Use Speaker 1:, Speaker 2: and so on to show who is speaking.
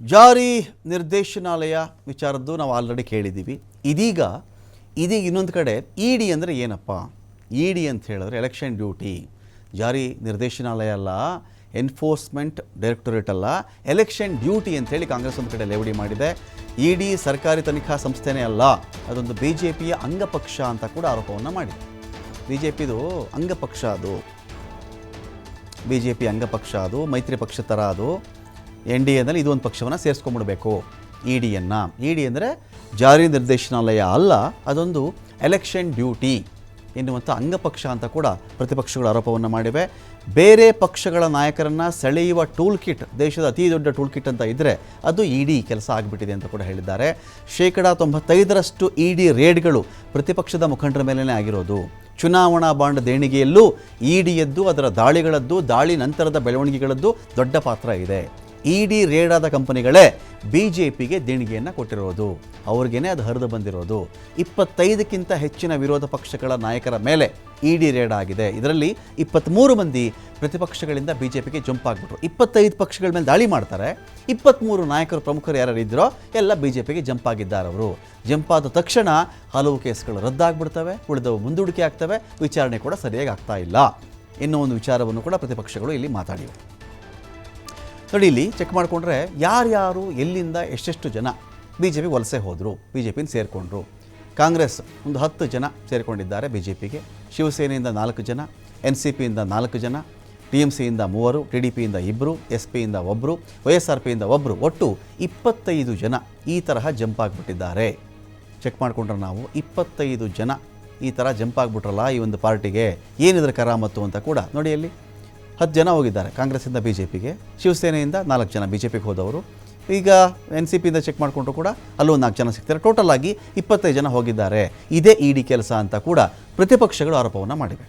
Speaker 1: ಜಾರಿ ನಿರ್ದೇಶನಾಲಯ ವಿಚಾರದ್ದು ನಾವು ಆಲ್ರೆಡಿ ಕೇಳಿದ್ದೀವಿ. ಇದೀಗ ಇದೀಗ ಇನ್ನೊಂದು ಕಡೆ ಇ ಡಿ ಅಂದರೆ ಏನಪ್ಪ? ಇ ಡಿ ಅಂತ ಹೇಳಿದ್ರೆ ಎಲೆಕ್ಷನ್ ಡ್ಯೂಟಿ ಜಾರಿ ನಿರ್ದೇಶನಾಲಯ ಅಲ್ಲ ಎನ್ಫೋರ್ಸ್ಮೆಂಟ್ ಡೈರೆಕ್ಟೊರೇಟ್ ಅಲ್ಲ ಎಲೆಕ್ಷನ್ ಡ್ಯೂಟಿ ಅಂತೇಳಿ ಕಾಂಗ್ರೆಸ್ ಒಂದು ಕಡೆ ಲೇವಡಿ ಮಾಡಿದೆ. ಇ ಡಿ ಸರ್ಕಾರಿ ತನಿಖಾ ಸಂಸ್ಥೆನೇ ಅಲ್ಲ, ಅದೊಂದು ಬಿ ಜೆ ಪಿಯ ಅಂಗಪಕ್ಷ ಅಂತ ಕೂಡ ಆರೋಪವನ್ನು ಮಾಡಿದೆ. ಬಿ ಜೆ ಪಿದು ಅಂಗಪಕ್ಷ ಅದು. ಬಿ ಜೆ ಪಿ ಅಂಗಪಕ್ಷ ಅದು, ಮೈತ್ರಿ ಪಕ್ಷ ಥರ ಅದು. ಎನ್ ಡಿ ಎನಲ್ಲಿ ಇದೊಂದು ಪಕ್ಷವನ್ನು ಸೇರಿಸ್ಕೊಂಡ್ಬಿಡಬೇಕು ಇ ಡಿಯನ್ನು ಇ ಡಿ ಅಂದರೆ ಜಾರಿ ನಿರ್ದೇಶನಾಲಯ ಅಲ್ಲ, ಅದೊಂದು ಎಲೆಕ್ಷನ್ ಡ್ಯೂಟಿ ಎನ್ನುವಂಥ ಅಂಗಪಕ್ಷ ಅಂತ ಕೂಡ ಪ್ರತಿಪಕ್ಷಗಳು ಆರೋಪವನ್ನು ಮಾಡಿವೆ. ಬೇರೆ ಪಕ್ಷಗಳ ನಾಯಕರನ್ನು ಸೆಳೆಯುವ ಟೂಲ್ ಕಿಟ್ ದೇಶದ ಅತಿ ದೊಡ್ಡ ಟೂಲ್ ಕಿಟ್ ಅಂತ ಇದ್ದರೆ ಅದು ಇ ಡಿ ಕೆಲಸ ಆಗಿಬಿಟ್ಟಿದೆ ಅಂತ ಕೂಡ ಹೇಳಿದ್ದಾರೆ. ಶೇಕಡ ತೊಂಬತ್ತೈದರಷ್ಟು ಇ ಡಿ ರೇಡ್ಗಳು ಪ್ರತಿಪಕ್ಷದ ಮುಖಂಡರ ಮೇಲೇ ಆಗಿರೋದು. ಚುನಾವಣಾ ಬಾಂಡ್ ದೇಣಿಗೆಯಲ್ಲೂ ಇ ಡಿಯದ್ದು ಅದರ ದಾಳಿಗಳದ್ದು, ದಾಳಿ ನಂತರದ ಬೆಳವಣಿಗೆಗಳದ್ದು ದೊಡ್ಡ ಪಾತ್ರ ಇದೆ. ಇ ಡಿ ಆದ ಕಂಪನಿಗಳೇ ಬಿ ಜೆ ಪಿಗೆ ದೇಣಿಗೆಯನ್ನು ಕೊಟ್ಟಿರೋದು. ಅವ್ರಿಗೇನೆ ಅದು ಹರಿದು ಬಂದಿರೋದು. ಇಪ್ಪತ್ತೈದಕ್ಕಿಂತ ಹೆಚ್ಚಿನ ವಿರೋಧ ಪಕ್ಷಗಳ ನಾಯಕರ ಮೇಲೆ ಇ ಡಿ ರೇಡ್ ಆಗಿದೆ. ಇದರಲ್ಲಿ ಇಪ್ಪತ್ತ್ಮೂರು ಮಂದಿ ಪ್ರತಿಪಕ್ಷಗಳಿಂದ ಬಿ ಜೆ ಪಿಗೆ ಜಂಪ್ ಆಗಿಬಿಟ್ರು. ಇಪ್ಪತ್ತೈದು ಪಕ್ಷಗಳ ಮೇಲೆ ದಾಳಿ ಮಾಡ್ತಾರೆ. ಇಪ್ಪತ್ತ್ಮೂರು ನಾಯಕರು ಪ್ರಮುಖರು ಯಾರು ಇದ್ದರೋ ಎಲ್ಲ ಬಿ ಜೆ ಪಿಗೆ ಜಂಪ್ ಆಗಿದ್ದಾರೆ ಅವರು. ಜಂಪ್ ಆದ ತಕ್ಷಣ ಹಲವು ಕೇಸ್ಗಳು ರದ್ದಾಗ್ಬಿಡ್ತವೆ, ಉಳಿದವು ಮುಂದೂಡಿಕೆ ಆಗ್ತವೆ, ವಿಚಾರಣೆ ಕೂಡ ಸರಿಯಾಗಿ ಆಗ್ತಾ ಇಲ್ಲ. ಇನ್ನೂ ಒಂದು ವಿಚಾರವನ್ನು ಕೂಡ ಪ್ರತಿಪಕ್ಷಗಳು ಇಲ್ಲಿ ಮಾತಾಡಿವೆ. ನೋಡಿ ಇಲ್ಲಿ ಚೆಕ್ ಮಾಡಿಕೊಂಡ್ರೆ ಯಾರ್ಯಾರು ಎಲ್ಲಿಂದ ಎಷ್ಟೆಷ್ಟು ಜನ ಬಿ ಜೆ ಪಿ ವಲಸೆ ಹೋದರು ಬಿ ಜೆ ಪಿನ ಸೇರಿಕೊಂಡ್ರು. ಕಾಂಗ್ರೆಸ್ ಒಂದು ಹತ್ತು ಜನ ಸೇರಿಕೊಂಡಿದ್ದಾರೆ ಬಿ ಜೆ ಪಿಗೆ ಶಿವಸೇನೆಯಿಂದ ನಾಲ್ಕು ಜನ, ಎನ್ ಸಿ ಪಿಯಿಂದ ನಾಲ್ಕು ಜನ, ಟಿ ಎಂ ಸಿಯಿಂದ ಮೂವರು, ಟಿ ಡಿ ಪಿಯಿಂದ ಇಬ್ಬರು ಎಸ್ ಪಿಯಿಂದ ಒಬ್ಬರು ವೈ ಎಸ್ ಆರ್ ಪಿಯಿಂದ ಒಬ್ಬರು ಒಟ್ಟು ಇಪ್ಪತ್ತೈದು ಜನ ಈ ತರಹ ಜಂಪ್ ಆಗಿಬಿಟ್ಟಿದ್ದಾರೆ. ಚೆಕ್ ಮಾಡಿಕೊಂಡ್ರೆ ನಾವು ಇಪ್ಪತ್ತೈದು ಜನ ಈ ಥರ ಜಂಪ್ ಆಗಿಬಿಟ್ರಲ್ಲ ಈ ಒಂದು ಪಾರ್ಟಿಗೆ. ಏನಿದ್ರೆ ಕರಾಮತ್ತು ಅಂತ ಕೂಡ ನೋಡಿ ಅಲ್ಲಿ. ಹತ್ತು ಜನ ಹೋಗಿದ್ದಾರೆ. ಕಾಂಗ್ರೆಸ್ಸಿಂದ ಬಿ ಜೆ ಪಿಗೆ ಶಿವಸೇನೆಯಿಂದ ನಾಲ್ಕು ಜನ ಬಿ ಜೆ ಪಿಗೆ ಹೋದವರು. ಈಗ ಎನ್ ಸಿ ಪಿಯಿಂದ ಚೆಕ್ ಮಾಡಿಕೊಂಡ್ರು ಕೂಡ ಅಲ್ಲೂ ಒಂದು ನಾಲ್ಕು ಜನ ಸಿಗ್ತಾರೆ. ಟೋಟಲ್ ಆಗಿ ಇಪ್ಪತ್ತೈದು ಜನ ಹೋಗಿದ್ದಾರೆ. ಇದೇ ಇಡಿ ಕೆಲಸ ಅಂತ ಕೂಡ ಪ್ರತಿಪಕ್ಷಗಳು ಆರೋಪವನ್ನು ಮಾಡಿವೆ.